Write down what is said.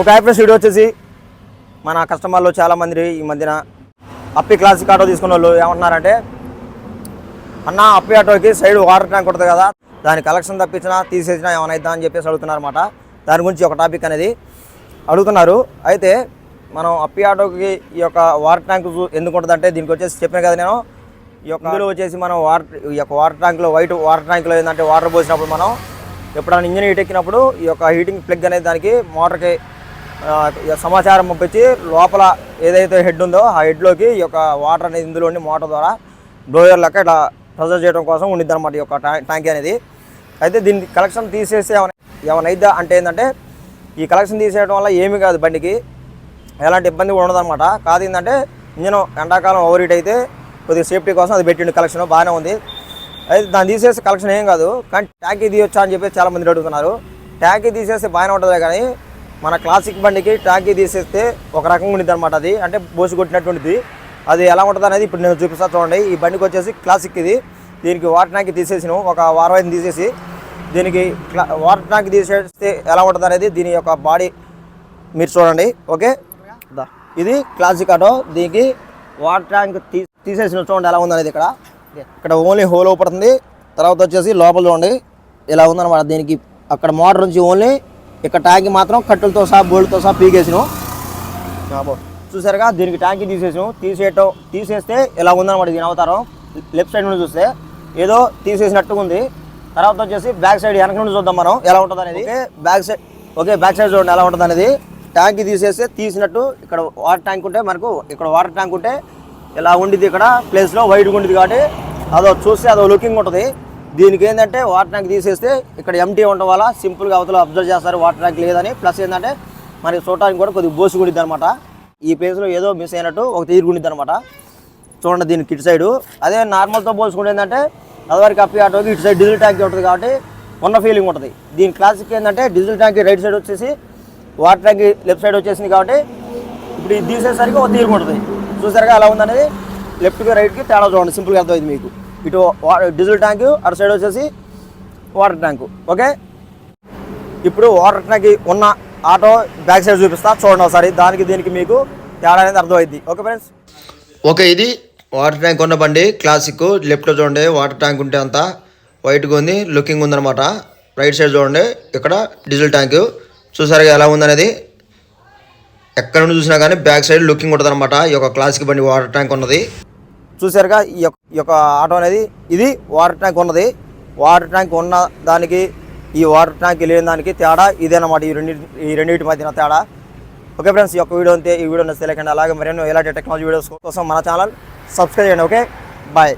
ఒక యాప్రెస్ వీడియో వచ్చేసి మన కస్టమర్లు చాలామంది ఈ మధ్యన అప్పి క్లాసిక్ ఆటో తీసుకున్న వాళ్ళు ఏమంటున్నారంటే అన్న అప్పి ఆటోకి సైడ్ వాటర్ ట్యాంక్ ఉంటుంది కదా దాని కలెక్షన్ తప్పించినా తీసేసినా ఏమైనా అవుతా అని చెప్పేసి అడుగుతున్నారు అనమాట దాని గురించి ఒక టాపిక్ అనేది అడుగుతున్నారు. అయితే మనం అప్పి ఆటోకి ఈ యొక్క వాటర్ ట్యాంక్ ఎందుకు ఎందుకు ఉంటుందంటే దీనికి వచ్చేసి చెప్పిన కదా నేను ఇందులో వచ్చేసి మనం వాటర్ ఈ యొక్క వాటర్ ట్యాంక్లో వైట్ వాటర్ ట్యాంక్లో ఏంటంటే వాటర్ పోసినప్పుడు మనం ఎప్పుడైనా ఇంజిన్ హీట్ ఎక్కినప్పుడు ఈ యొక్క హీటింగ్ ప్లగ్ అనేది దానికి మోటార్కి సమాచారం పంపించి లోపల ఏదైతే హెడ్ ఉందో ఆ హెడ్లోకి ఈ యొక్క వాటర్ అనేది ఇందులో మోటార్ ద్వారా బ్లోయర్ లెక్క ఇట్లా ప్రెజర్ చేయడం కోసం ఉండిద్ది అనమాట ఈ యొక్క ట్యాంక్ ట్యాంక్ అనేది. అయితే దీన్ని కలెక్షన్ తీసేస్తే ఏమైనా ఏమైనా అంటే ఏంటంటే ఈ కలెక్షన్ తీసేయడం వల్ల ఏమీ కాదు బండికి. ఎలాంటి ఇబ్బంది కూడా ఉండదన్నమాట. కాదు ఏంటంటే ఇంజన్ ఎండాకాలం ఓవర్ హీట్ అయితే కొద్దిగా సేఫ్టీ కోసం అది పెట్టిండు కలెక్షన్ బాగానే ఉంది. అయితే దాన్ని తీసేస్తే కలెక్షన్ ఏం కాదు కానీ ట్యాంకీ తీయొచ్చా అని చెప్పి చాలా మంది అడుగుతున్నారు. ట్యాంకీ తీసేస్తే బాగానే ఉంటుంది కానీ మన క్లాసిక్ బండికి ట్యాంకీ తీసేస్తే ఒక రకంగా ఉండిద్ది అనమాట అది. అంటే బోసి కొట్టినట్టు ఉంటుంది అది ఎలా ఉంటుంది అనేది ఇప్పుడు నేను చూపిస్తాను చూడండి. ఈ బండికి వచ్చేసి క్లాసిక్ ఇది. దీనికి వాటర్ ట్యాంక్ తీసేసినాం ఒక వారం అయితే తీసేసి. దీనికి వాటర్ ట్యాంక్ తీసేస్తే ఎలా ఉంటుంది అనేది దీని యొక్క బాడీ మీరు చూడండి ఓకే? ఇది క్లాసిక్ ఆటో దీనికి వాటర్ ట్యాంక్ తీ తీసేసిన చూడండి ఎలా ఉందనేది ఇక్కడ. ఇక్కడ ఓన్లీ హోల్ పడుతుంది తర్వాత వచ్చేసి లోపల చూడండి ఇలా ఉందన్నమాట దీనికి. అక్కడ మోటార్ నుంచి ఓన్లీ ఇక్కడ ట్యాంక్ మాత్రం కట్టెలతో సహా బోల్డ్తో సహా పీకేసినాం. బాబో. చూసారుగా దీనికి ట్యాంక్ తీసేసాం తీసేయటం తీసేస్తే ఇలా ఉందన్నమాట దీని అవతారం. లెఫ్ట్ సైడ్ నుండి చూస్తే ఏదో తీసేసినట్టుగా ఉంది. తర్వాత వచ్చేసి బ్యాక్ సైడ్ వెనక నుండి చూద్దాం మనం ఎలా ఉంటుంది అనేది back side okay back side చూడండి ఎలా ఉంటుంది అనేది ట్యాంక్ తీసేస్తే తీసినట్టు ఇక్కడ వాటర్ ట్యాంక్ ఉంటే మనకు ఇక్కడ వాటర్ ట్యాంక్ ఉంటే ఇలా ఉండిద్ది ఇక్కడ? ప్లేస్లో వైడ్గా ఉండిద్ది కాబట్టి అదో చూస్తే అదో లుకింగ్ ఉంటుంది. దీనికి ఏంటంటే వాటర్ ట్యాంక్ తీసేస్తే ఇక్కడ ఎంటీ ఉండడం వల్ల సింపుల్గా అవతల అబ్జర్వ్ చేస్తారు వాటర్ ట్యాంక్ లేదని. ప్లస్ ఏంటంటే మరి చూడటానికి కూడా కొద్దిగా బోసుకుండిద్ది అనమాట ఈ ప్లేస్లో ఏదో మిస్ అయినట్టు ఒక తీరుగుండిద్ది అనమాట చూడండి దీనికి ఇటు సైడు అదే నార్మల్తో పోల్చుకుంటే ఏంటంటే అదివరకు అప్పి ఆటోకి ఇటు సైడ్ డీజిల్ ట్యాంక్ ఉంటుంది కాబట్టి ఉన్న ఫీలింగ్ ఉంటుంది. దీని క్లాసిక్ ఏంటంటే డీజిల్ ట్యాంక్ రైట్ సైడ్ వచ్చేసి వాటర్ ట్యాంక్ లెఫ్ట్ సైడ్ వచ్చేసింది కాబట్టి ఇప్పుడు ఇది తీసేసరికి ఒక తీరు ఉంటుంది. చూసారుగా ఎలా ఉందనేది? లెఫ్ట్కి రైట్కి తేడా చూడండి. సింపుల్గా అర్థమైంది మీకు. ఇటు డీజిల్ ట్యాంక్ అటు సైడ్ వచ్చేసి వాటర్ ట్యాంకు ఓకే ఇప్పుడు వాటర్ ట్యాంక్ ఉన్న ఆటో బ్యాక్ సైడ్ చూపిస్తా. చూడండి ఒకసారి. దానికి దీనికి మీకు తేడా అనేది అర్థమైంది. ఓకే ఫ్రెండ్స్ ఓకే ఇది వాటర్ ట్యాంక్ ఉన్న బండి. క్లాసిక్ లెఫ్ట్లో చూడండి. వాటర్ ట్యాంక్ ఉంటే అంతా వైట్గా ఉంది. లుకింగ్ ఉందన్నమాట. రైట్ సైడ్ చూడండి. ఇక్కడ డీజిల్ ట్యాంక్ చూసారుగా ఎలా ఉందనేది? ఎక్కడ నుండి చూసినా కానీ బ్యాక్ సైడ్ లుకింగ్ ఉంటుంది అనమాట ఈ యొక్క క్లాసిక్ బండి వాటర్ ట్యాంక్ ఉన్నది. చూసారుగా ఈ యొక్క యొక్క ఆటో అనేది ఇది వాటర్ ట్యాంక్ ఉన్నది. వాటర్ ట్యాంక్ ఉన్న దానికి ఈ వాటర్ ట్యాంక్ లేని దానికి తేడా ఇదేనమాట ఈ రెండు ఈ రెండింటి మధ్యన తేడా. ఓకే ఫ్రెండ్స్ ఈ యొక్క వీడియో అంతే. ఈ వీడియో నచ్చితే అలాగే మరెన్నో ఇలాంటి టెక్నాలజీ వీడియోస్ కోసం మన ఛానల్ సబ్స్క్రైబ్ చేయండి ఓకే బాయ్